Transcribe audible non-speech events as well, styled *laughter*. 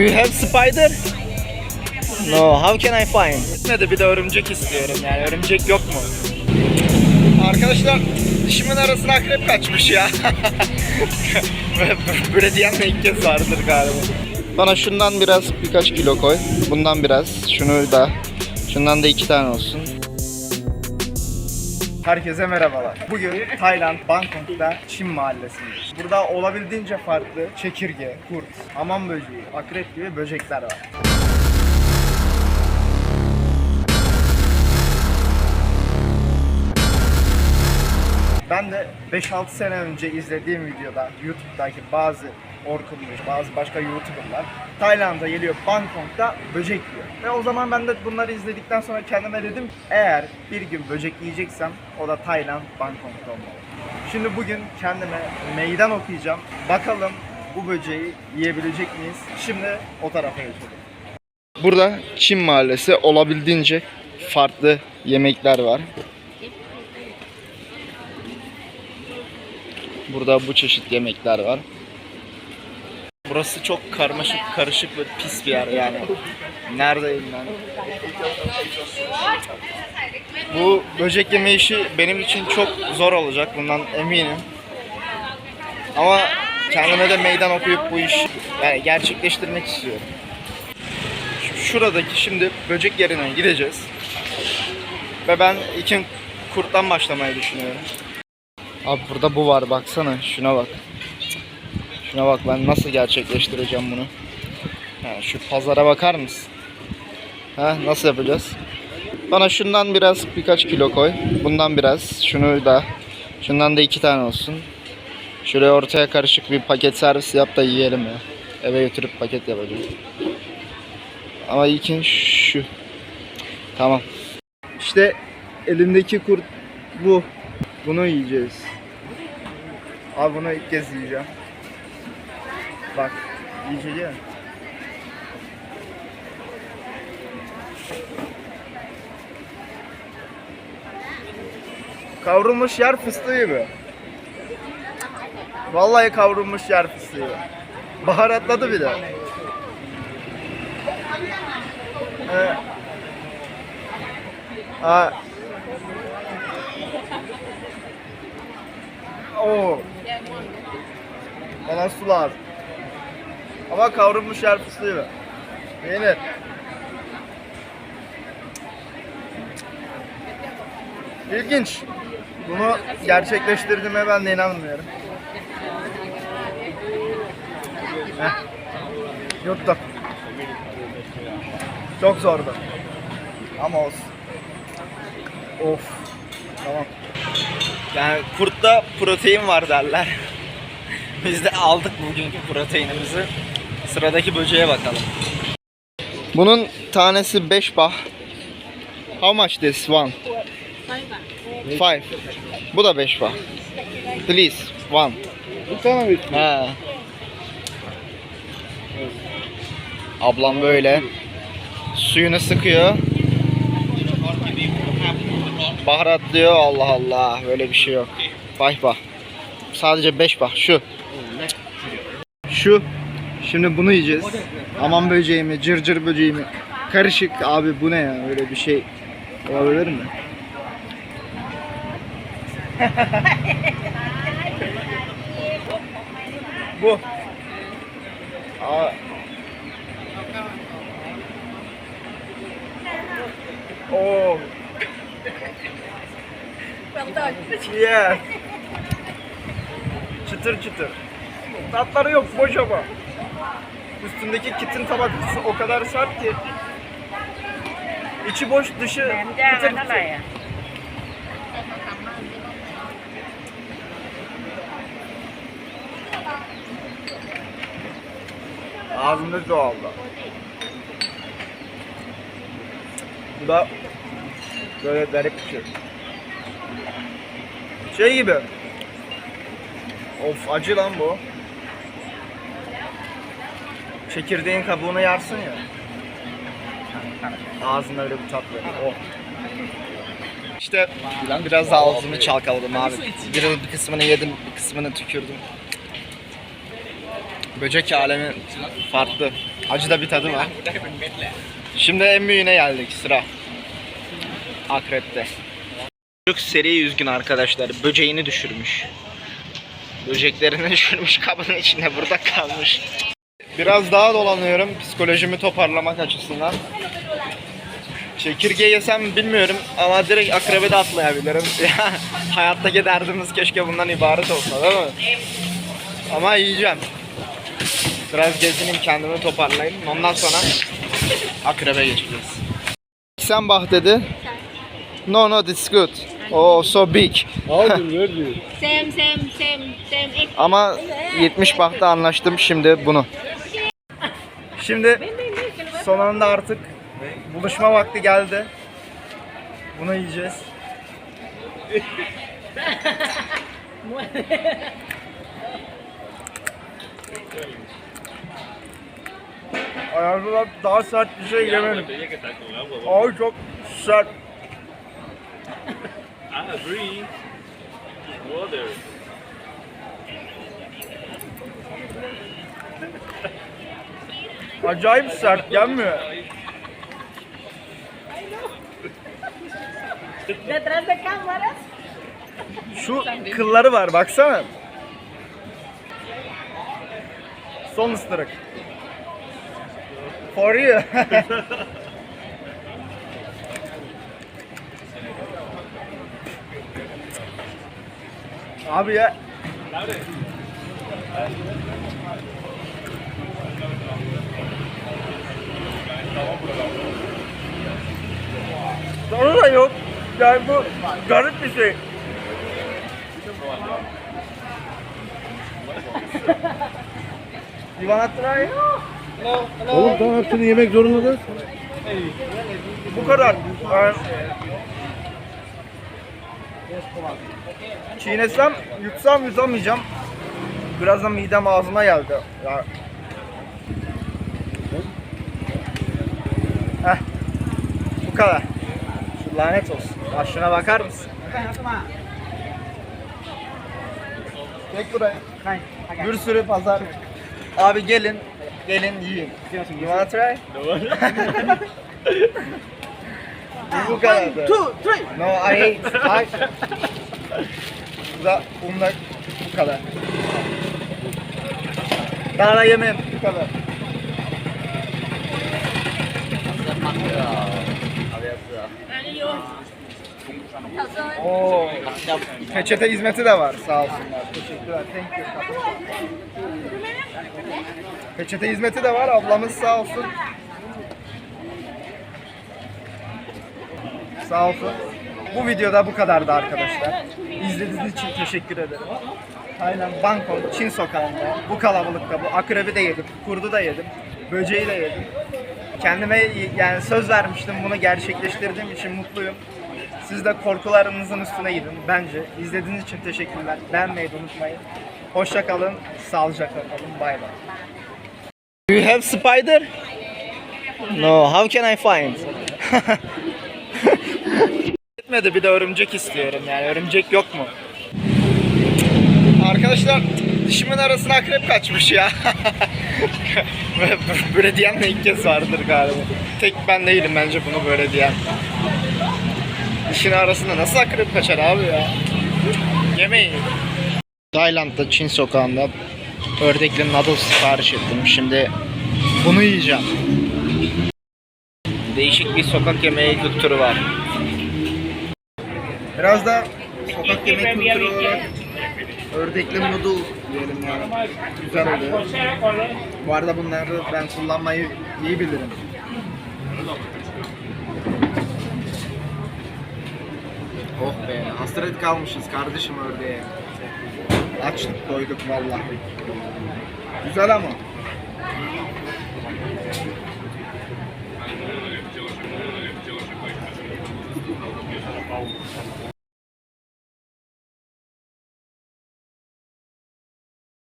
Do you have spider? No, how can I find? Ne de bir de örümcek istiyorum yani örümcek yok mu? Arkadaşlar dişimin arasına akrep kaçmış ya. *laughs* Böyle diyen de ilk kez vardır galiba. Bana şundan biraz birkaç kilo koy. Bundan biraz. Şunu da. Şundan da iki tane olsun. Herkese merhabalar. Bugün Tayland, Bangkok'ta Çin mahallesindeyiz. Burada olabildiğince farklı çekirge, kurt, hamam böceği, akrep gibi böcekler var. Ben de 5-6 sene önce izlediğim videoda YouTube'daki bazı Orkun'muş, bazı başka YouTuber'lar Tayland'a geliyor, Bangkok'ta böcek yiyor. Ve o zaman ben de bunları izledikten sonra kendime dedim eğer bir gün böcek yiyeceksem o da Tayland, Bangkok'ta olmalı. Şimdi bugün kendime meydan okuyacağım. Bakalım bu böceği yiyebilecek miyiz? Şimdi o tarafa geçelim. Burada Çin mahallesi olabildiğince farklı yemekler var. Burada bu çeşit yemekler var. Burası çok karmaşık, karışık ve pis bir yer yani. Neredeyim ben? Bu böcek yeme işi benim için çok zor olacak bundan eminim. Ama kendime de meydan okuyup bu işi yani gerçekleştirmek istiyorum. Şu- Şuradaki şimdi böcek yerine gideceğiz. Ve ben ilk kurttan başlamayı düşünüyorum. Abi burada bu var baksana şuna bak. Şuna bak ben nasıl gerçekleştireceğim bunu. Ha, şu pazara bakar mısın? Ha, nasıl yapacağız? Bana şundan biraz birkaç kilo koy. Bundan biraz. Şunu da. Şundan da iki tane olsun. Şuraya ortaya karışık bir paket servis yap da yiyelim ya. Eve götürüp paket yapacağım. Ama ilkin şu. Tamam. İşte elimdeki kurt bu. Bunu yiyeceğiz. Abi bunu ilk kez yiyeceğim. Bak, yiyeceğim. Kavrulmuş yer fıstığı gibi. Vallahi kavrulmuş yer fıstığı. Baharatladı bir de. Ee, Aa, Oo. Bana su lazım. Ama kavrulmuş yer fıstığı gibi. Yenir. İlginç. Bunu gerçekleştirdiğime ben de inanmıyorum. Heh. Yuttum. Çok zordu. Ama olsun. Of. Tamam. Yani kurtta protein var derler. *laughs* Biz de aldık bugünkü proteinimizi. Sıradaki böceğe bakalım. Bunun tanesi 5 bah. How much this one? 5. Bu da 5 bah. Please, one. Bu tane mi? Ha. Ablam böyle suyunu sıkıyor. Baharatlıyor. Allah Allah. Böyle bir şey yok. Bay bah. Sadece 5 bah. Şu. Şu. Şimdi bunu yiyeceğiz. Aman böceği mi, cırcır böceği mi? Karışık abi bu ne ya? Öyle bir şey olabilir mi? bu. Aa. Oo. Yeah. Çıtır çıtır. Tatları yok boş ama. Üstündeki kitin tabakası o kadar sert ki içi boş dışı kıtır kıtır. Ağzımda doğaldı. Bu da böyle garip bir şey. Şey gibi. Of acı lan bu. Çekirdeğin kabuğunu yarsın ya. Ağzında öyle bir tat. Oh. İşte biraz da ağzımı çalkaladım abi. Bir, bir kısmını yedim, bir kısmını tükürdüm. Böcek alemi farklı. Acı da bir tadı var. Şimdi en büyüğüne geldik sıra. Akrepte. Çocuk seri üzgün arkadaşlar. Böceğini düşürmüş. Böceklerini *laughs* düşürmüş kabının içinde burada kalmış. Biraz daha dolanıyorum psikolojimi toparlamak açısından. Çekirge yesem bilmiyorum ama direkt akrebe de atlayabilirim. Ya, *laughs* Hayattaki derdimiz keşke bundan ibaret olsa değil mi? Ama yiyeceğim. Biraz gezineyim kendimi toparlayayım. Ondan sonra akrebe geçeceğiz. Sen bah dedi. No no this is good. Oh so big. Same, same, same, same. Ama 70 bahta anlaştım şimdi bunu. Şimdi sonunda artık buluşma vakti geldi. Bunu yiyeceğiz. Hayatımda daha sert bir şey yemedim. Ay çok sert. I agree. Water. Acayip sert gelmiyor. Detrás de cámaras. Şu kılları var baksana. Son ısırık. For you. *laughs* Abi ya. Tadı da yok. Yani bu garip bir şey. You wanna try? Oğlum tamam hepsini yemek zorunda. Bu kadar. Yani... Çiğnesem, yutsam yutamayacağım. Birazdan midem ağzıma geldi. Ya. Heh. Bu kadar. Şu lanet olsun. Ya şuna bakar mısın? Tek buraya. Bir sürü pazar. Abi gelin. Gelin yiyin. You wanna try? *laughs* Bu kadar. Two, three. No, I hate. I... Bu da bunlar bu kadar. Daha da yemem. Bu kadar. Oo. Peçete hizmeti de var. Sağ olsunlar. Teşekkürler. Thank you. Peçete hizmeti de var. Ablamız sağ olsun. Sağ olsun. Bu videoda bu kadardı arkadaşlar. İzlediğiniz için teşekkür ederim. Tayland Bangkok Çin sokağında bu kalabalıkta bu akrebi de yedim, kurdu da yedim, böceği de yedim. Kendime yani söz vermiştim bunu gerçekleştirdiğim için mutluyum. Siz de korkularınızın üstüne gidin bence. İzlediğiniz için teşekkürler. Beğenmeyi de unutmayın. Hoşça kalın, sağlıcakla kalın. Bay bay. Do you have spider? No, how can I find? *laughs* Gitmedi bir de örümcek istiyorum yani örümcek yok mu? Arkadaşlar dişimin arasına akrep kaçmış ya. *laughs* Böyle diyen de ilk kez vardır galiba. Tek ben değilim bence bunu böyle diyen. Dişin arasında nasıl akrep kaçar abi ya? Yemeyin. Tayland'da Çin sokağında ördekli noodles sipariş ettim. Şimdi bunu yiyeceğim. Değişik bir sokak yemeği kültürü var. Biraz da sokak yemeği kültürü olarak ördekli noodle diyelim yani. Güzel oluyor. Bu arada bunları ben kullanmayı iyi bilirim. Oh be, hasret kalmışız kardeşim ördeğe. Açlık doyduk vallahi. Güzel ama.